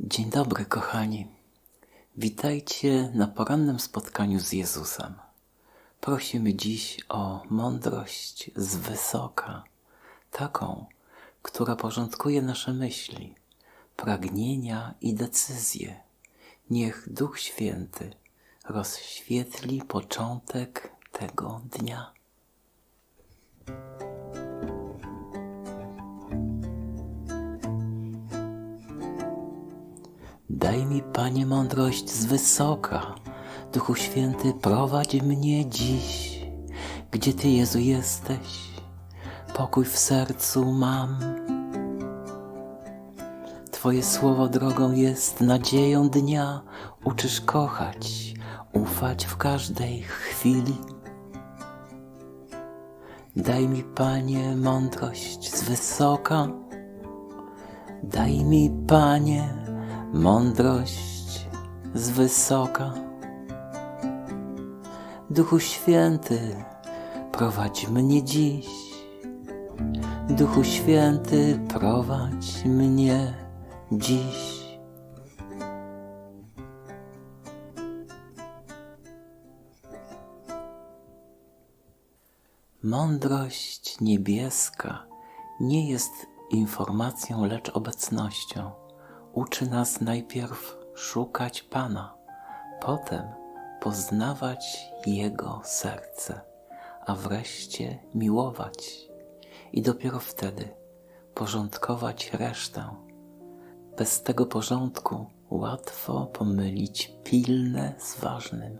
Dzień dobry, kochani. Witajcie na porannym spotkaniu z Jezusem. Prosimy dziś o mądrość z wysoka, taką, która porządkuje nasze myśli, pragnienia i decyzje. Niech Duch Święty rozświetli początek tego dnia. Daj mi, Panie, mądrość z wysoka. Duchu Święty, prowadź mnie dziś, gdzie Ty, Jezu, jesteś. Pokój w sercu mam. Twoje słowo drogą jest nadzieją dnia. Uczysz kochać, ufać w każdej chwili. Daj mi, Panie, mądrość z wysoka. Daj mi, Panie, mądrość z wysoka. Duchu Święty, prowadź mnie dziś. Duchu Święty, prowadź mnie dziś. Mądrość niebieska nie jest informacją, lecz obecnością. Uczy nas najpierw szukać Pana, potem poznawać Jego serce, a wreszcie miłować i dopiero wtedy porządkować resztę. Bez tego porządku łatwo pomylić pilne z ważnym.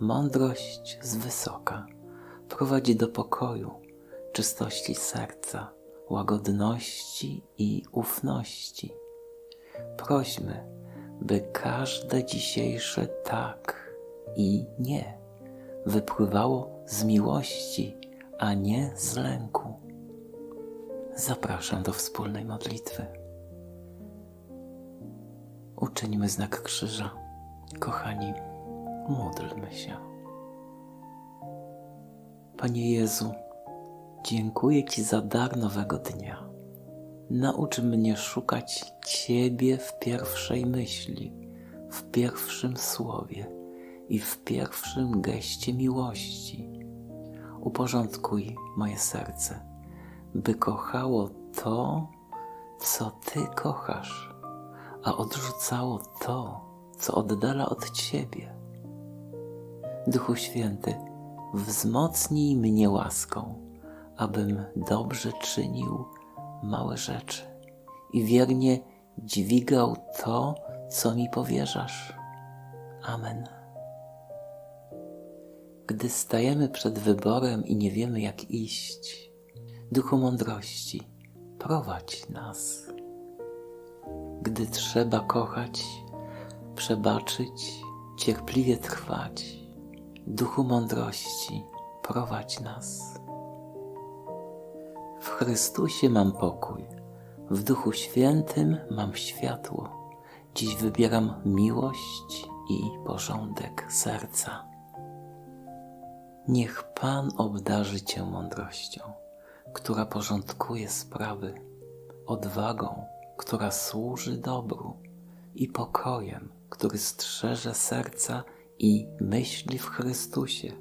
Mądrość z wysoka prowadzi do pokoju, czystości serca, łagodności i ufności. Prośmy, by każde dzisiejsze tak i nie wypływało z miłości, a nie z lęku. Zapraszam do wspólnej modlitwy. Uczyńmy znak krzyża. Kochani, módlmy się. Panie Jezu, dziękuję Ci za dar nowego dnia. Naucz mnie szukać Ciebie w pierwszej myśli, w pierwszym słowie i w pierwszym geście miłości. Uporządkuj moje serce, by kochało to, co Ty kochasz, a odrzucało to, co oddala od Ciebie. Duchu Święty, wzmocnij mnie łaską, abym dobrze czynił małe rzeczy i wiernie dźwigał to, co mi powierzasz. Amen. Gdy stajemy przed wyborem i nie wiemy, jak iść, duchu mądrości, prowadź nas. Gdy trzeba kochać, przebaczyć, cierpliwie trwać, duchu mądrości, prowadź nas. Chrystusie mam pokój, w Duchu Świętym mam światło. Dziś wybieram miłość i porządek serca. Niech Pan obdarzy Cię mądrością, która porządkuje sprawy, odwagą, która służy dobru, i pokojem, który strzeże serca i myśli w Chrystusie.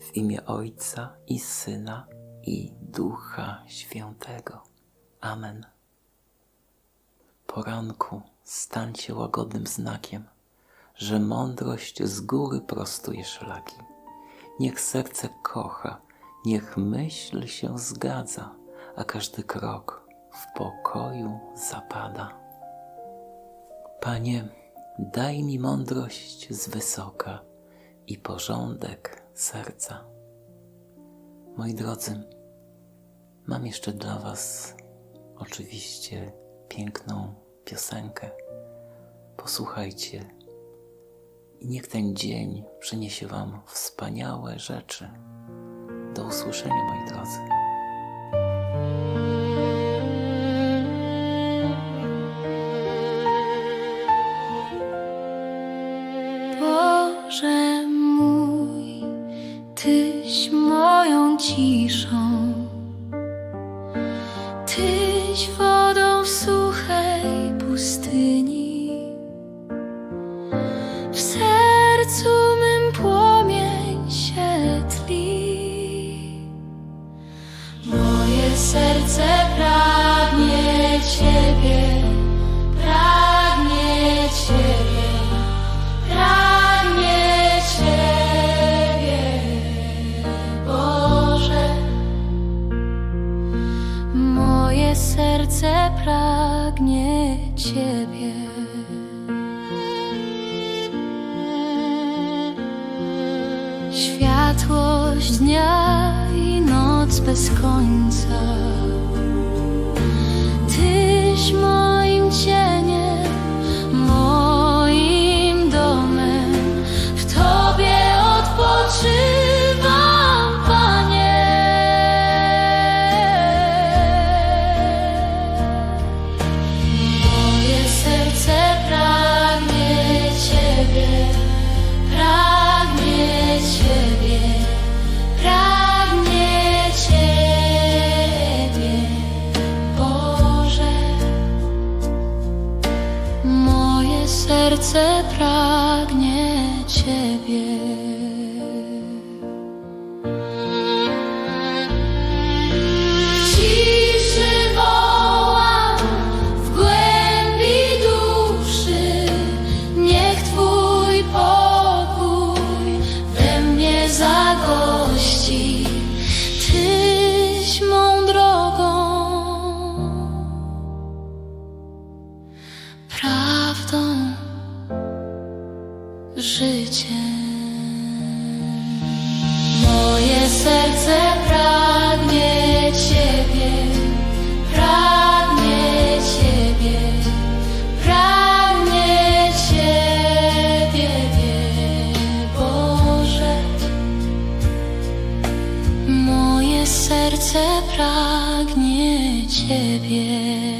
W imię Ojca i Syna i Ducha Świętego. Amen. Poranku stańcie łagodnym znakiem, że mądrość z góry prostuje szlaki. Niech serce kocha, niech myśl się zgadza, a każdy krok w pokoju zapada. Panie, daj mi mądrość z wysoka i porządek serca. Moi drodzy, mam jeszcze dla Was oczywiście piękną piosenkę. Posłuchajcie i niech ten dzień przyniesie Wam wspaniałe rzeczy. Do usłyszenia, moi drodzy. Boże 其手 Ciebie. Światłość dnia i noc bez końca. Tyś moim życiem. Moje serce pragnie Ciebie, pragnie Ciebie, pragnie Ciebie, Boże. Moje serce pragnie Ciebie.